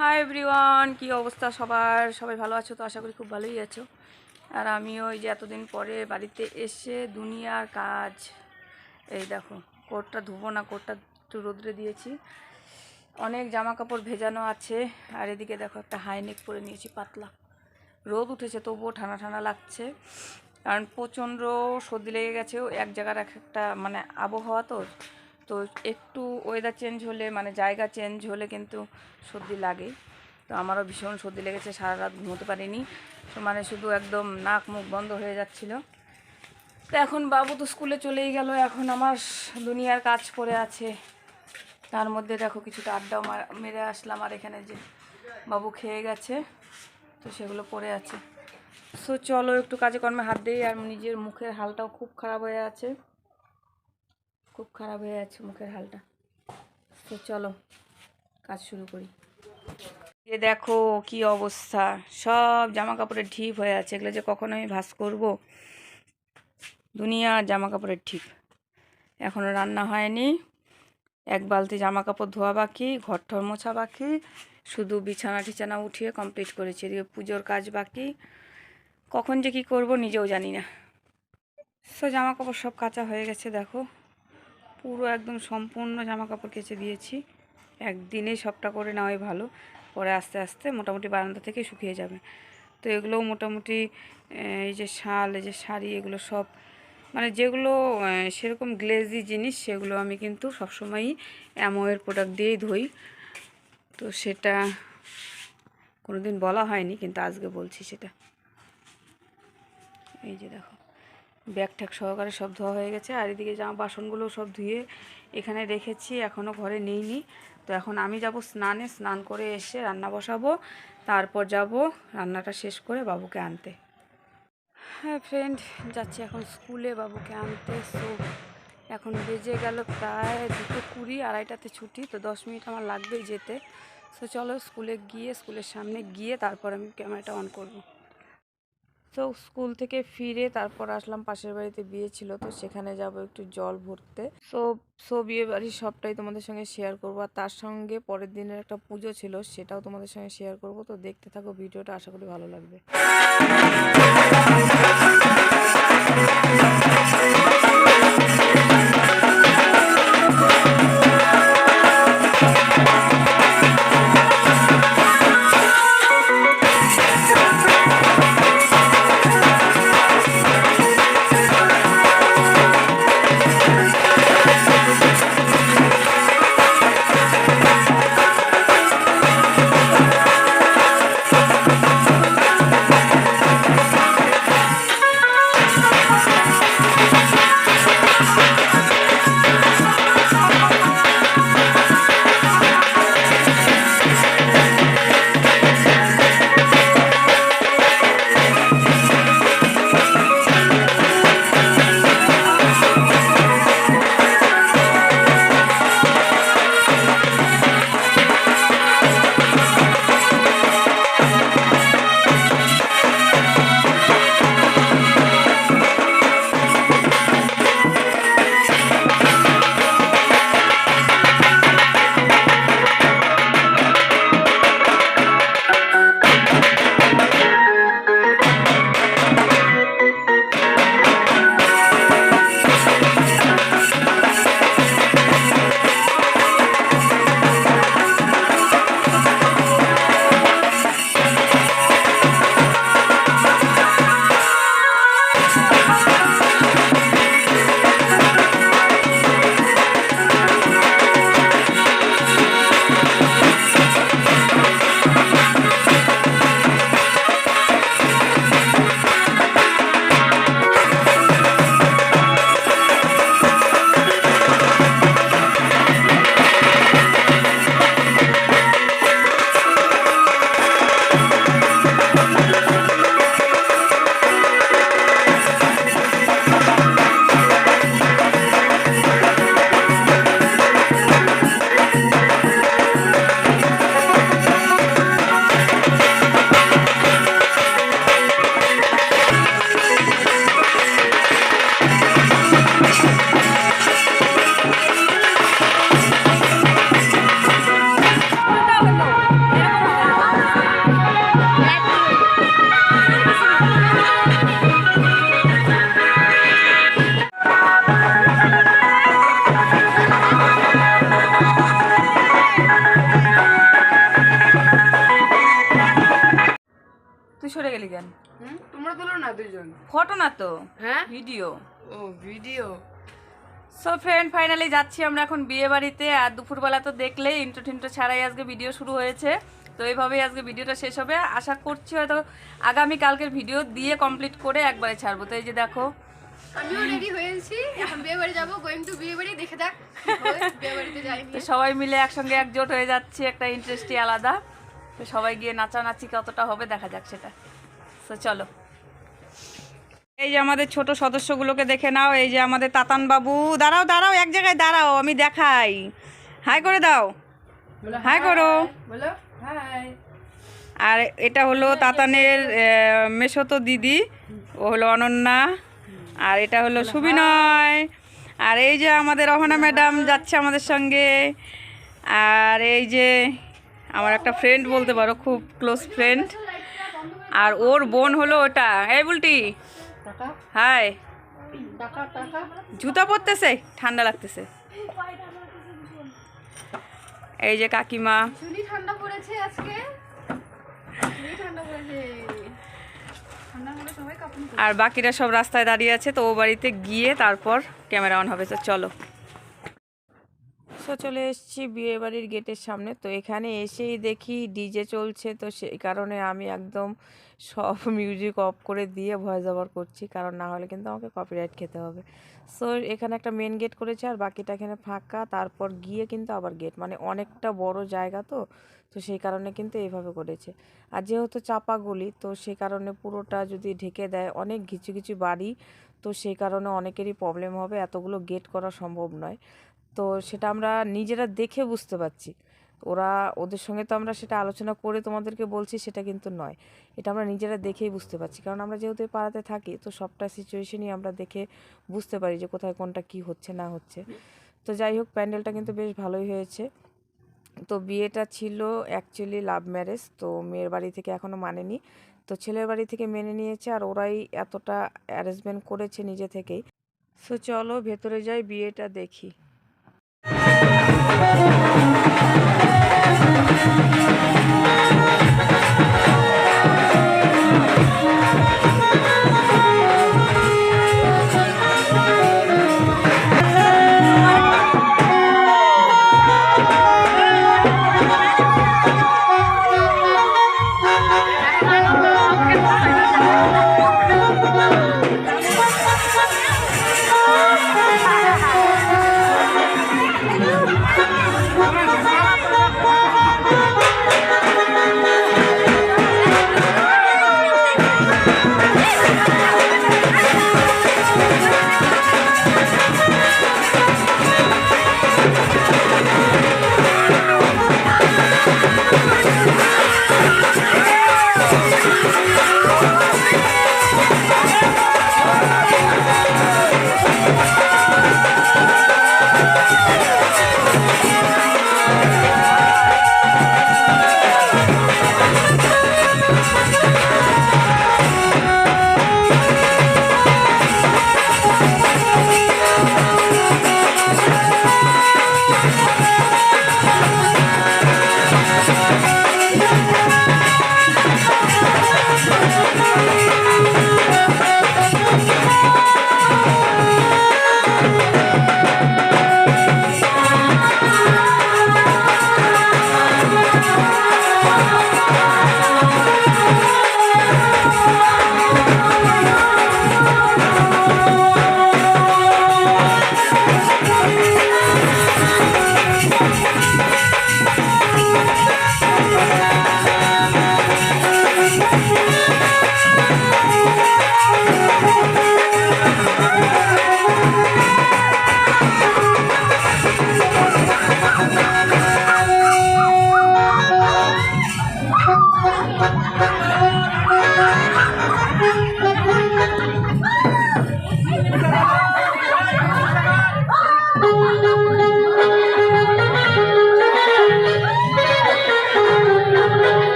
Hi everyone কি অবস্থা সবার? সবাই ভালো আছো? তো আশা করি খুব ভালোই আছো। আর আমিও ওই যে এতদিন পরে বাড়িতে এসে দুনিয়ার কাজ, এই দেখো, কোটটা ধুবো না, কোটটা একটু রোদ্রে দিয়েছি। অনেক জামা কাপড় ভেজানো আছে। আর এদিকে দেখো একটা হাইনেক পরে নিয়েছি, পাতলা। রোদ উঠেছে, তবুও ঠান্ডা ঠান্ডা লাগছে। কারণ প্রচণ্ড সর্দি লেগে গেছে। এক জায়গার এক একটা মানে আবহাওয়া তো তো একটু ওয়েদার চেঞ্জ হলে মানে জায়গা চেঞ্জ হলে কিন্তু সর্দি লাগে তো আমারও ভীষণ সর্দি লেগেছে সারা রাত ঘুমোতে পারিনি। তো মানে শুধু একদম নাক মুখ বন্ধ হয়ে যাচ্ছিল। তো এখন বাবু তো স্কুলে চলেই গেল, এখন আমার দুনিয়ার কাজ পড়ে আছে। তার মধ্যে দেখো কিছুটা আড্ডাও মেরে আসলাম, আর এখানে যে বাবু খেয়ে গেছে, তো সেগুলো পড়ে আছে। সো চলো একটু কাজে কর্মে হাত দিই, আর নিজের মুখের হালটাও খুব খারাপ হয়ে আছে। খুব খারাপ হয়ে যাচ্ছে মুখের হালটা। তো চলো, কাজ শুরু করি। এ দেখো কি অবস্থা। সব জামা কাপড়ের ঢিপ হয়ে আছে। এগুলো যে কখন আমি ভাস করব? দুনিয়ার জামা কাপড়ের ঢিপ। এখনও রান্না হয়নি। এক বালতি জামা কাপড় ধোয়া বাকি ঘর ঠর মোছা বাকি, শুধু বিছানা টিছানা উঠিয়ে কমপ্লিট করেছি। এদিকে পুজোর কাজ বাকি। কখন যে কি করব নিজেও জানি না। সো জামা কাপড় সব কাঁচা হয়ে গেছে, দেখো। পুরো একদম সম্পূর্ণ জামা কাপড় কেচে দিয়েছি। একদিনে সবটা করে নেওয়াই ভালো। পরে আস্তে আস্তে মোটামুটি বারান্দা থেকে শুকিয়ে যাবে। তো এগুলোও মোটামুটি এই যে শাল, এই যে শাড়ি, এগুলো সব মানে যেগুলো সেরকম গ্লেজি জিনিস, সেগুলো আমি কিন্তু সবসময়ই অ্যামোয়ের প্রোডাক্ট দিয়েই ধুই। তো সেটা কোনোদিন বলা হয়নি, কিন্তু আজকে বলছি সেটা। এই যে দেখো। ব্যাগ ট্যাগ সহকারে সব ধোয়া হয়ে গেছে। আর এদিকে জামা বাসনগুলো সব ধুয়ে এখানে রেখেছি এখনও ঘরে নেইনি তো এখন আমি যাব স্নানে, স্নান করে এসে রান্না বসাবো, তারপর যাব রান্নাটা শেষ করে বাবুকে আনতে। হ্যাঁ ফ্রেন্ড যাচ্ছি এখন স্কুলে বাবুকে আনতে। সো এখন বেজে গেল প্রায় দুটো কুড়ি, আড়াইটাতে ছুটি, তো দশ মিনিট আমার লাগবেই যেতে। সো চলো স্কুলে গিয়ে স্কুলের সামনে গিয়ে তারপর আমি ক্যামেরাটা অন করব। তো স্কুল থেকে ফিরে তারপর আসলাম পাশের বাড়িতে বিয়ে ছিল, তো সেখানে যাব একটু জল ভরতে। সো সো বিয়ে বাড়ির সবটাই তোমাদের সঙ্গে শেয়ার করব। আর তার সঙ্গে পরের দিনের একটা পুজো ছিল, সেটাও তোমাদের সঙ্গে শেয়ার করব। তো দেখতে থাকো ভিডিওটা, আশা করি ভালো লাগবে। তুই সরে গেলি কেন? তোমরা তুলো না দুজন। ফটো না তো। হ্যাঁ? ভিডিও। ও ভিডিও। সো ফ্রেন্ড ফাইনালি যাচ্ছি আমরা এখন বিয়ে বাড়িতে। আর দুপুরবেলা তো দেখলেই ইন্টো টিন্টো ছাড়াই আজকে ভিডিও শুরু হয়েছে। তো এইভাবেই আজকে ভিডিওটা শেষ হবে। আশা করছি হয়তো আগামী কালকের ভিডিও দিয়ে কমপ্লিট করে একবারে ছাড়বো। তো এই যে দেখো। আমিও রেডি হয়েছি। এখন বিয়ে বাড়ি যাব গোয়িং টু বিয়ে বাড়ি। দেখে যাক বিয়ে বাড়িতে যাইনি সবাই মিলে একসঙ্গে একজোট হয়ে যাচ্ছে। একটা ইন্টারেস্টই আলাদা। তো সবাই গিয়ে নাচানাচি কতটা হবে দেখা যাক সেটা। তো চলো। এই যে আমাদের ছোট সদস্যগুলোকে দেখে নাও এই যে আমাদের তাতান বাবু। দাঁড়াও দাঁড়াও এক জায়গায় দাঁড়াও আমি দেখাই। হাই করে দাও। হাই করো। আর এটা হলো তাতানের মেশতো দিদি ও হলো অনন্যা। আর এটা হলো সুবিনয়। আর এই যে আমাদের অহনা ম্যাডাম যাচ্ছে আমাদের সঙ্গে। আর এই যে আমার একটা ফ্রেন্ড বলতে পারো খুব ক্লোজ ফ্রেন্ড আর ওর বোন হলো ওটা। এই বুলটি। হাই। জুতা পরতেছে? ঠান্ডা লাগতেছে। এই যে কাকিমা। ঠান্ডা পড়েছে আজকে। আর বাকিরা সব রাস্তায় দাঁড়িয়ে আছে তো ও বাড়িতে গিয়ে তারপর ক্যামেরা অন হবে। তো চলো। তো চলে এসেছি বিয়ে বাড়ির গেটের সামনে। তো এখানে এসেই দেখি ডিজে চলছে। তো সেই কারণে আমি একদম সব মিউজিক অফ করে দিয়ে ভয়েস ওভার করছি। কারণ না হলে কিন্তু আমাকে কপিরাইট খেতে হবে। সো এখানে একটা মেন গেট করেছে আর বাকিটা এখানে ফাঁকা। তারপর গিয়ে কিন্তু আবার গেট মানে অনেকটা বড় জায়গা তো। তো সেই কারণে কিন্তু এইভাবে করেছে। আর যেহেতু চাপা গলি, তো সেই কারণে পুরোটা যদি ঢেকে দেয়, অনেক কিছু কিছু বাড়ি, তো সেই কারণে অনেকেরই প্রবলেম হবে। এতগুলো গেট করা সম্ভব নয়। তো সেটা আমরা নিজেরা দেখে বুঝতে পারছি। ওরা, ওদের সঙ্গে তো আমরা সেটা আলোচনা করে তোমাদেরকে বলছি, সেটা কিন্তু নয়। এটা আমরা নিজেরা দেখেই বুঝতে পারছি। কারণ আমরা যেহেতু পাড়াতে থাকি, তো সবটা সিচুয়েশনই আমরা দেখে বুঝতে পারি যে কোথায় কোনটা কি হচ্ছে, না হচ্ছে। তো যাই হোক, প্যান্ডেলটা কিন্তু বেশ ভালোই হয়েছে। তো বিয়েটা ছিল অ্যাকচুয়ালি লাভ ম্যারেজ তো মেয়ের বাড়ি থেকে এখনও মানেনি। তো ছেলের বাড়ি থেকে মেনে নিয়েছে আর ওরাই এতটা অ্যারেঞ্জমেন্ট করেছে নিজে থেকেই। সো চলো ভেতরে যাই, বিয়েটা দেখি।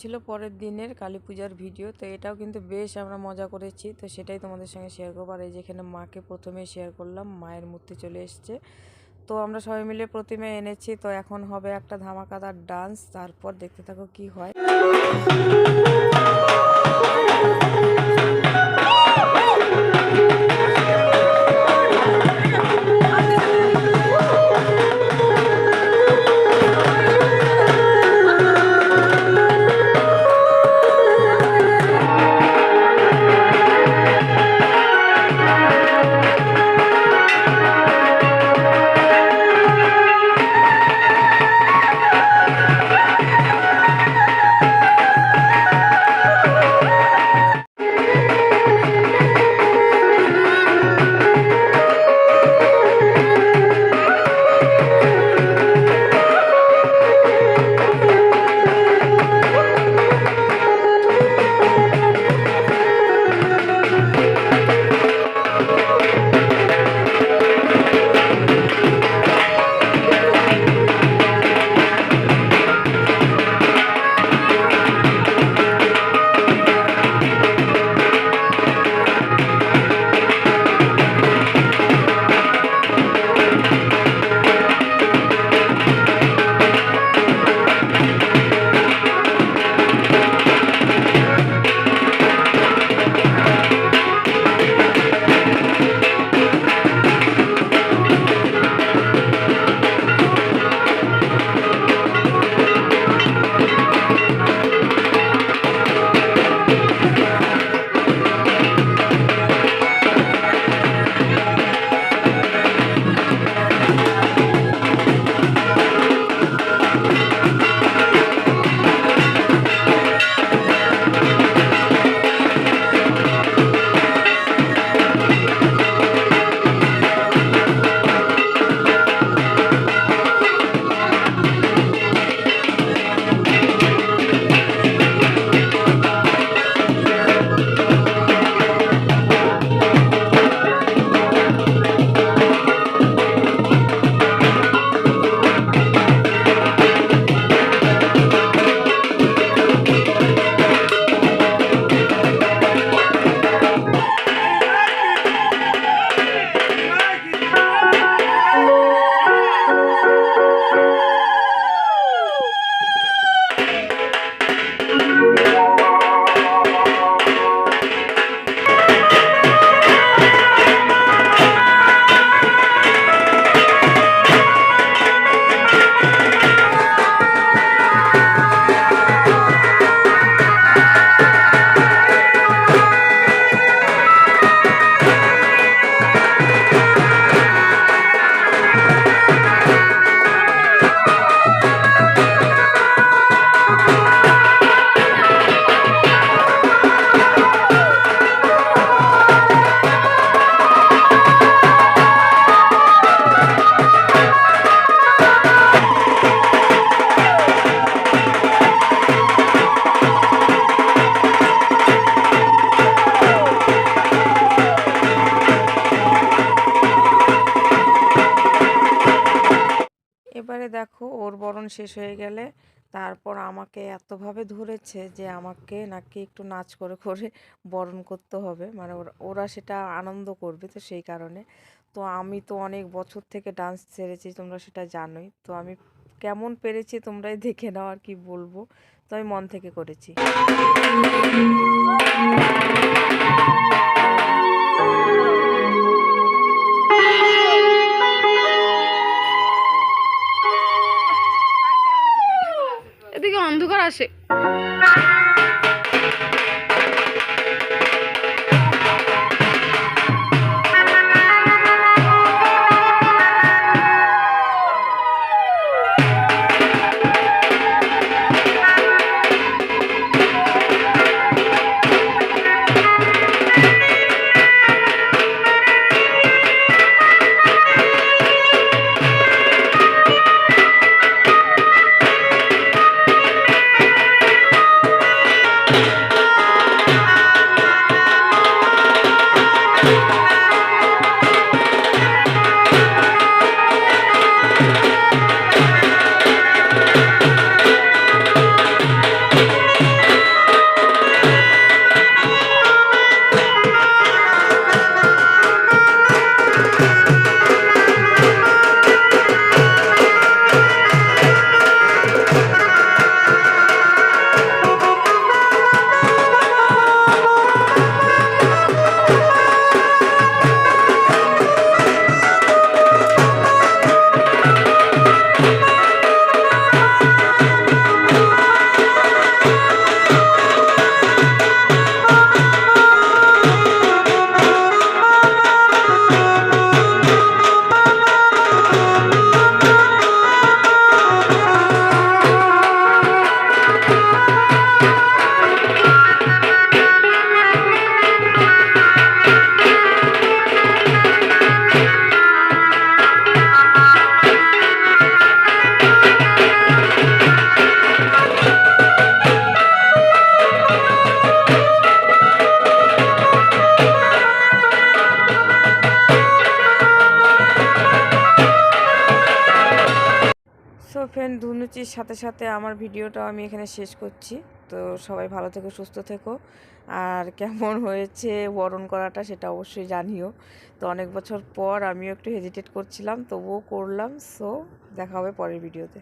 ছিল পরের দিনের কালী পূজার ভিডিও, তো এটাও কিন্তু বেশ আমরা মজা করেছি। তো সেটাই তোমাদের সঙ্গে শেয়ার করব। আর এই যেখানে মাকে প্রথমে শেয়ার করলাম, মায়ের মূর্তি চলে এসছে। তো আমরা সবাই মিলে প্রতিমে এনেছি, তো এখন হবে একটা ধামাকাদার ডান্স তারপর দেখতে থাকো কি হয়। শেষ হয়ে গেলে তারপর আমাকে এতভাবে ধরেছে যে আমাকে নাকি একটু নাচ করে করে বরণ করতে হবে। মানে ওরা- সেটা আনন্দ করবে তো সেই কারণে। তো আমি তো অনেক বছর থেকে ডান্স ছেড়েছি, তোমরা সেটা জানোই। তো আমি কেমন পেরেছি তোমরাই দেখে নাও আর কি বলব। তো আমি মন থেকে করেছি। এদিকে বৃষ্টির সাথে সাথে আমার ভিডিওটাও আমি এখানে শেষ করছি। তো সবাই ভালো থেকো, সুস্থ থেকো। আর কেমন হয়েছে বরণ করাটা সেটা অবশ্যই জানিও। তো অনেক বছর পর আমিও একটু হেজিটেট করছিলাম, তবুও করলাম। সো দেখা হবে পরের ভিডিওতে